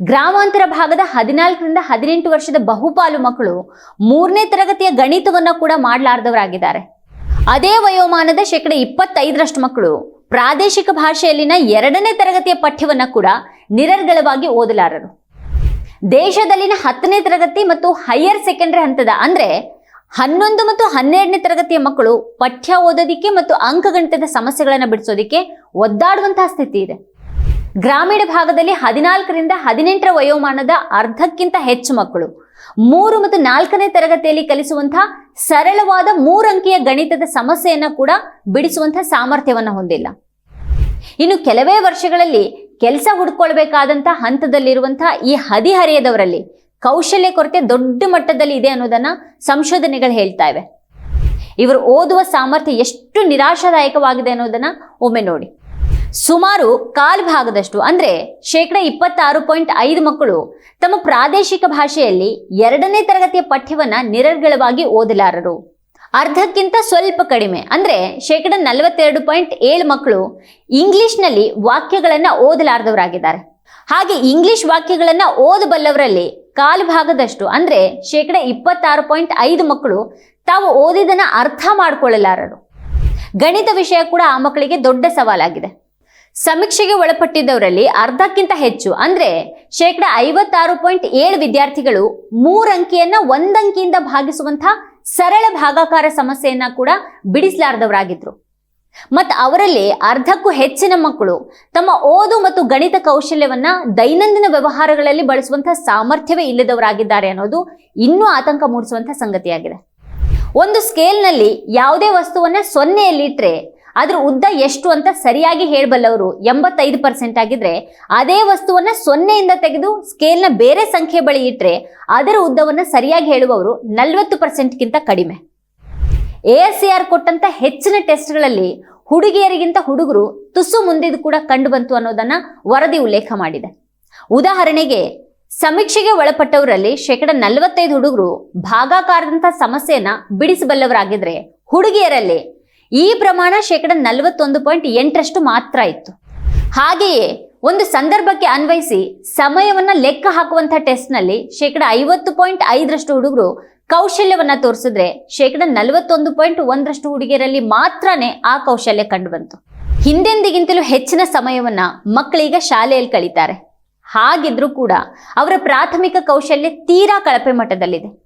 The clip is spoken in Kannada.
ಗ್ರಾಮಾಂತರ ಭಾಗದ ಹದಿನಾಲ್ಕರಿಂದ ಹದಿನೆಂಟು ವರ್ಷದ ಬಹುಪಾಲು ಮಕ್ಕಳು ಮೂರನೇ ತರಗತಿಯ ಗಣಿತವನ್ನ ಕೂಡ ಮಾಡಲಾರ್ದವರಾಗಿದ್ದಾರೆ. ಅದೇ ವಯೋಮಾನದ ಶೇಕಡ ಇಪ್ಪತ್ತೈದರಷ್ಟು ಮಕ್ಕಳು ಪ್ರಾದೇಶಿಕ ಭಾಷೆಯಲ್ಲಿನ ಎರಡನೇ ತರಗತಿಯ ಪಠ್ಯವನ್ನ ಕೂಡ ನಿರರ್ಗಳವಾಗಿ ಓದಲಾರರು. ದೇಶದಲ್ಲಿನ ಹತ್ತನೇ ತರಗತಿ ಮತ್ತು ಹೈಯರ್ ಸೆಕೆಂಡರಿ ಹಂತದ ಅಂದ್ರೆ ಹನ್ನೊಂದು ಮತ್ತು ಹನ್ನೆರಡನೇ ತರಗತಿಯ ಮಕ್ಕಳು ಪಠ್ಯ ಓದೋದಿಕ್ಕೆ ಮತ್ತು ಅಂಕಗಣಿತದ ಸಮಸ್ಯೆಗಳನ್ನು ಬಿಡಿಸೋದಿಕ್ಕೆ ಒದ್ದಾಡುವಂತಹ ಸ್ಥಿತಿ ಇದೆ. ಗ್ರಾಮೀಣ ಭಾಗದಲ್ಲಿ ಹದಿನಾಲ್ಕರಿಂದ ಹದಿನೆಂಟರ ವಯೋಮಾನದ ಅರ್ಧಕ್ಕಿಂತ ಹೆಚ್ಚು ಮಕ್ಕಳು. ಮೂರು ಮತ್ತು ನಾಲ್ಕನೇ ತರಗತಿಯಲ್ಲಿ ಕಲಿಸುವಂತಹ ಸರಳವಾದ ಮೂರಂಕಿಯ ಗಣಿತದ ಸಮಸ್ಯೆಯನ್ನು ಕೂಡ ಬಿಡಿಸುವಂತಹ ಸಾಮರ್ಥ್ಯವನ್ನು ಹೊಂದಿಲ್ಲ. ಇನ್ನು ಕೆಲವೇ ವರ್ಷಗಳಲ್ಲಿ ಕೆಲಸ ಹುಡ್ಕೊಳ್ಬೇಕಾದಂತಹ ಹಂತದಲ್ಲಿರುವಂತಹ ಈ ಹದಿಹರೆಯದವರಲ್ಲಿ ಕೌಶಲ್ಯ ಕೊರತೆ ದೊಡ್ಡ ಮಟ್ಟದಲ್ಲಿ ಇದೆ ಅನ್ನೋದನ್ನ ಸಂಶೋಧನೆಗಳು ಹೇಳ್ತಾ ಇವೆ. ಇವರು ಓದುವ ಸಾಮರ್ಥ್ಯ ಎಷ್ಟು ನಿರಾಶಾದಾಯಕವಾಗಿದೆ ಅನ್ನೋದನ್ನ ಒಮ್ಮೆ ನೋಡಿ. ಸುಮಾರು ಕಾಲ್ ಭಾಗದಷ್ಟು, ಅಂದ್ರೆ ಶೇಕಡ ಇಪ್ಪತ್ತಾರು ಪಾಯಿಂಟ್ ಐದು ಮಕ್ಕಳು ತಮ್ಮ ಪ್ರಾದೇಶಿಕ ಭಾಷೆಯಲ್ಲಿ ಎರಡನೇ ತರಗತಿಯ ಪಠ್ಯವನ್ನ ನಿರರ್ಗಳವಾಗಿ ಓದಲಾರರು. ಅರ್ಧಕ್ಕಿಂತ ಸ್ವಲ್ಪ ಕಡಿಮೆ, ಅಂದ್ರೆ ಶೇಕಡ ನಲವತ್ತೆರಡು ಪಾಯಿಂಟ್ ಏಳು ಮಕ್ಕಳು ಇಂಗ್ಲಿಷ್ನಲ್ಲಿ ವಾಕ್ಯಗಳನ್ನು ಓದಲಾರದವರಾಗಿದ್ದಾರೆ. ಹಾಗೆ ಇಂಗ್ಲಿಷ್ ವಾಕ್ಯಗಳನ್ನು ಓದಬಲ್ಲವರಲ್ಲಿ ಕಾಲು ಭಾಗದಷ್ಟು, ಅಂದ್ರೆ ಶೇಕಡ ಇಪ್ಪತ್ತಾರು ಪಾಯಿಂಟ್ ಐದು ಮಕ್ಕಳು ತಾವು ಓದಿದನ್ನು ಅರ್ಥ ಮಾಡಿಕೊಳ್ಳಲಾರರು. ಗಣಿತ ವಿಷಯ ಕೂಡ ಆ ಮಕ್ಕಳಿಗೆ ದೊಡ್ಡ ಸವಾಲಾಗಿದೆ. ಸಮೀಕ್ಷೆಗೆ ಒಳಪಟ್ಟಿದ್ದವರಲ್ಲಿ ಅರ್ಧಕ್ಕಿಂತ ಹೆಚ್ಚು, ಅಂದ್ರೆ ಶೇಕಡ ಐವತ್ತಾರು ಪಾಯಿಂಟ್ ಏಳು ವಿದ್ಯಾರ್ಥಿಗಳು ಮೂರಂಕಿಯನ್ನ ಒಂದಂಕಿಯಿಂದ ಭಾಗಿಸುವಂತಹ ಸರಳ ಭಾಗಾಕಾರ ಸಮಸ್ಯೆಯನ್ನ ಕೂಡ ಬಿಡಿಸಲಾರದವರಾಗಿದ್ರು. ಮತ್ತು ಅವರಲ್ಲಿ ಅರ್ಧಕ್ಕೂ ಹೆಚ್ಚಿನ ಮಕ್ಕಳು ತಮ್ಮ ಓದು ಮತ್ತು ಗಣಿತ ಕೌಶಲ್ಯವನ್ನ ದೈನಂದಿನ ವ್ಯವಹಾರಗಳಲ್ಲಿ ಬಳಸುವಂತಹ ಸಾಮರ್ಥ್ಯವೇ ಇಲ್ಲದವರಾಗಿದ್ದಾರೆ ಅನ್ನೋದು ಇನ್ನೂ ಆತಂಕ ಮೂಡಿಸುವಂತಹ ಸಂಗತಿಯಾಗಿದೆ. ಒಂದು ಸ್ಕೇಲ್ನಲ್ಲಿ ಯಾವುದೇ ವಸ್ತುವನ್ನ ಸೊನ್ನೆಯಲ್ಲಿಟ್ರೆ ಅದ್ರ ಉದ್ದ ಎಷ್ಟು ಅಂತ ಸರಿಯಾಗಿ ಹೇಳಬಲ್ಲವರು ಎಂಬತ್ತೈದು ಪರ್ಸೆಂಟ್ ಆಗಿದ್ರೆ ಅದೇ ವಸ್ತುವನ್ನ ಸೊನ್ನೆಯಿಂದ ತೆಗೆದು ಸ್ಕೇಲ್ನ ಬೇರೆ ಸಂಖ್ಯೆ ಬಳಿ ಇಟ್ರೆ ಅದರ ಉದ್ದವನ್ನ ಸರಿಯಾಗಿ ಹೇಳುವವರು ನಲವತ್ತು ಪರ್ಸೆಂಟ್ಗಿಂತ ಕಡಿಮೆ. ಎ ಎಸ್ ಸಿ ಆರ್ ಕೊಟ್ಟಂತ ಹೆಚ್ಚಿನ ಟೆಸ್ಟ್ಗಳಲ್ಲಿ ಹುಡುಗಿಯರಿಗಿಂತ ಹುಡುಗರು ತುಸು ಮುಂದಿದ್ದು ಕೂಡ ಕಂಡು ಬಂತು ಅನ್ನೋದನ್ನ ವರದಿ ಉಲ್ಲೇಖ ಮಾಡಿದೆ. ಉದಾಹರಣೆಗೆ, ಸಮೀಕ್ಷೆಗೆ ಒಳಪಟ್ಟವರಲ್ಲಿ ಶೇಕಡ ನಲವತ್ತೈದು ಹುಡುಗರು ಭಾಗಾಕಾರದಂತ ಸಮಸ್ಯೆಯನ್ನ ಬಿಡಿಸಬಲ್ಲವರಾಗಿದ್ರೆ ಹುಡುಗಿಯರಲ್ಲಿ ಈ ಪ್ರಮಾಣ ಶೇಕಡ ನಲವತ್ತೊಂದು ಪಾಯಿಂಟ್ ಎಂಟರಷ್ಟು ಮಾತ್ರ ಇತ್ತು. ಹಾಗೆಯೇ ಒಂದು ಸಂದರ್ಭಕ್ಕೆ ಅನ್ವಯಿಸಿ ಸಮಯವನ್ನ ಲೆಕ್ಕ ಹಾಕುವಂಥ ಟೆಸ್ಟ್ನಲ್ಲಿ ಶೇಕಡ ಐವತ್ತು ಪಾಯಿಂಟ್ ಐದರಷ್ಟು ಹುಡುಗರು ಕೌಶಲ್ಯವನ್ನ ತೋರಿಸಿದ್ರೆ ಶೇಕಡ ನಲವತ್ತೊಂದು ಪಾಯಿಂಟ್ ಒಂದರಷ್ಟು ಹುಡುಗಿಯರಲ್ಲಿ ಮಾತ್ರನೇ ಆ ಕೌಶಲ್ಯ ಕಂಡುಬಂತು. ಹಿಂದೆಂದಿಗಿಂತಲೂ ಹೆಚ್ಚಿನ ಸಮಯವನ್ನ ಮಕ್ಕಳೀಗ ಶಾಲೆಯಲ್ಲಿ ಕಳೀತಾರೆ. ಹಾಗಿದ್ರೂ ಕೂಡ ಅವರ ಪ್ರಾಥಮಿಕ ಕೌಶಲ್ಯ ತೀರಾ ಕಳಪೆ ಮಟ್ಟದಲ್ಲಿದೆ.